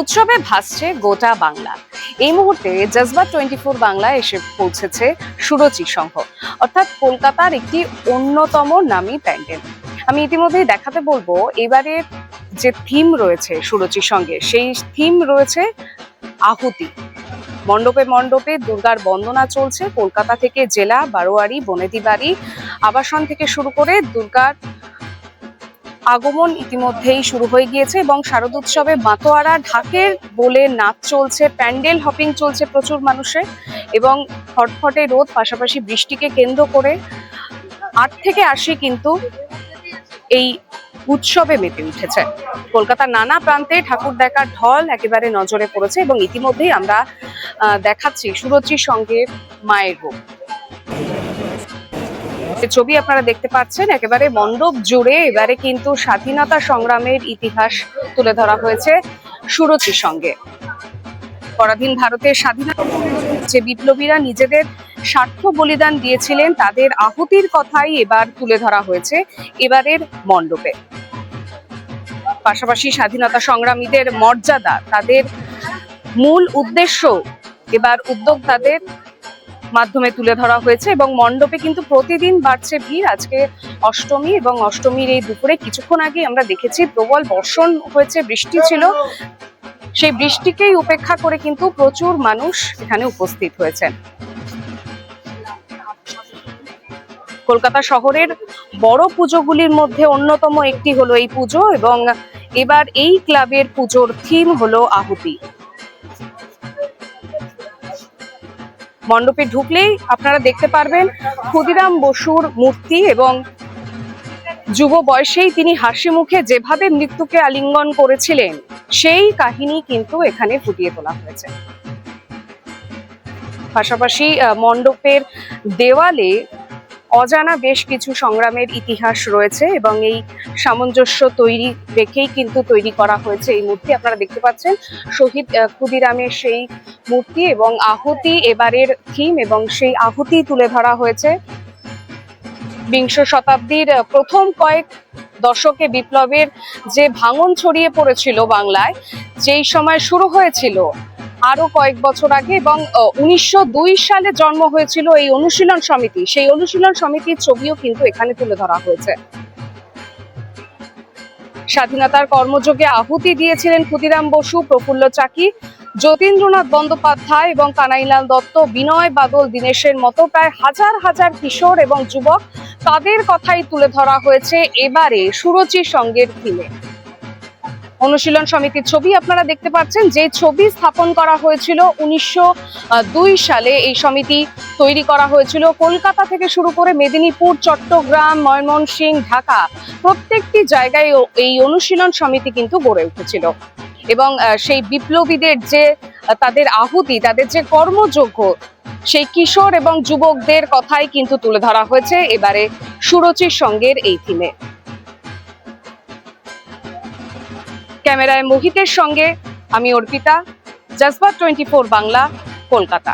উৎসবে ভাসছে গোটা বাংলা। এই মুহূর্তে জজবা টোয়েন্টি ফোর বাংলায় এসে পৌঁছেছে সুরচি সংঘ। অর্থাৎ কলকাতার একটি অন্যতম নামী প্যান্ডেল। আমি ইতিমধ্যেই দেখাতে বলব এবারের যে থিম রয়েছে সুরচির সঙ্গে সেই থিম রয়েছে আহুতি। মণ্ডপে মণ্ডপে দুর্গার বন্দনা চলছে। কলকাতা থেকে জেলা, বারোয়ারি বনেদি বাড়ি আবাসন থেকে শুরু করে দুর্গার আগমন ইতিমধ্যেই শুরু হয়ে গিয়েছে এবং শারদ উৎসবে মাতোয়ারা, ঢাকের বলে নাচ চলছে, প্যান্ডেল হপিং চলছে প্রচুর মানুষের এবং ফটফটে রোদ, পাশাপাশি বৃষ্টিকে কেন্দ্র করে আট থেকে আশি কিন্তু এই উৎসবে মেতে উঠেছে। কলকাতার নানা প্রান্তে ঠাকুর দেখার ঢল একেবারে নজরে পড়েছে এবং ইতিমধ্যেই আমরা দেখাচ্ছি সুরচির সঙ্গে মায়ের রূপ। ছবি আপনারা দেখতে পাচ্ছেন, একেবারে মণ্ডপ জুড়ে। এবারে কিন্তু স্বাধীনতা সংগ্রামের ইতিহাস তুলে ধরা হয়েছে সুরচির সঙ্গে। পরাধীন ভারতের স্বাধীনতা যে বিপ্লবীরা নিজেদের স্বার্থ বলিদান দিয়েছিলেন, তাদের আহুতির কথাই এবার তুলে ধরা হয়েছে এবারের মণ্ডপে। পাশাপাশি স্বাধীনতা সংগ্রামীদের মর্যাদা, তাদের মূল উদ্দেশ্য, এবার উদ্যোক্তাদের মাধ্যমে তুলে ধরা হয়েছে এবং মণ্ডপে কিন্তু প্রতিদিন বাড়ছে ভিড়। আজকে অষ্টমী এবং অষ্টমীর এই দুপুরে কিছুক্ষণ আগে আমরা দেখেছি প্রবল বর্ষণ হয়েছে, বৃষ্টি ছিল। সেই বৃষ্টিকেই উপেক্ষা করে কিন্তু প্রচুর মানুষ এখানে উপস্থিত হয়েছেন। কলকাতা শহরের বড় পুজোগুলির মধ্যে অন্যতম একটি হলো এই পুজো এবং এবার এই ক্লাবের পুজোর থিম হলো আহুতি। মণ্ডপে ঢুকলেই আপনারা দেখতে পারবেন ক্ষুদিরাম বসুর মূর্তি এবং যুব বয়সেই তিনি হাসি মুখে যেভাবে মৃত্যুকে আলিঙ্গন করেছিলেন, সেই কাহিনী কিন্তু এখানে ফুটিয়ে তোলা হয়েছে। পাশাপাশি মণ্ডপের দেওয়ালে অজানা বেশ কিছু সংগ্রামের ইতিহাস রয়েছে এবং এই সামঞ্জস্য তৈরি রেখেই কিন্তু তৈরি করা হয়েছে এই মূর্তি। আপনারা দেখতে পাচ্ছেন, শহীদ ক্ষুদিরামের সেই মূর্তি এবং আহুতি এবারের থিম এবং সেই আহুতি তুলে ধরা হয়েছে। বিংশ শতাব্দীর প্রথম কয়েক দশকে বিপ্লবের যে ভাঙন ছড়িয়ে পড়েছিল বাংলায়, যেই সময় শুরু হয়েছিল আরও কয়েক বছর আগে এবং উনিশশো দুই সালে জন্ম হয়েছিল এই অনুশীলন সমিতি। সেই অনুশীলন সমিতির ছবিও কিন্তু এখানে তুলে ধরা হয়েছে। স্বাধীনতার কর্মযোগে আহুতি দিয়েছিলেন ক্ষুদিরাম বসু, প্রফুল্ল চাকি, যতীন্দ্রনাথ বন্দ্যোপাধ্যায় এবং কানাইলাল দত্ত, বিনয় বাদল, দীনেশের মতো প্রায় হাজার হাজার কিশোর এবং যুবক তাদের কথাই তুলে ধরা হয়েছে এবারে সুরচি সঙ্গের থিমে। অনুশীলন সমিতির ছবি আপনারা দেখতে পাচ্ছেন। যে ছবি স্থাপন করা হয়েছিল উনিশশো দুই সালে এই সমিতি তৈরি করা হয়েছিল। কলকাতা থেকে শুরু করে মেদিনীপুর, চট্টগ্রাম, ময়মনসিংহ, ঢাকা প্রত্যেকটি জায়গায় এই অনুশীলন সমিতি কিন্তু গড়ে উঠেছিল। এবং সেই বিপ্লবীদের যে তাদের আহুতি, তাদের যে কর্মযোগ্য, সেই কিশোর এবং যুবকদের কথাই কিন্তু তুলে ধরা হয়েছে। এবারে সুরচির সঙ্গের এই থিমে। ক্যামেরায় মোহিতের সঙ্গে আমি অর্পিতা জজবা টোয়েন্টি ফোর বাংলা কলকাতা।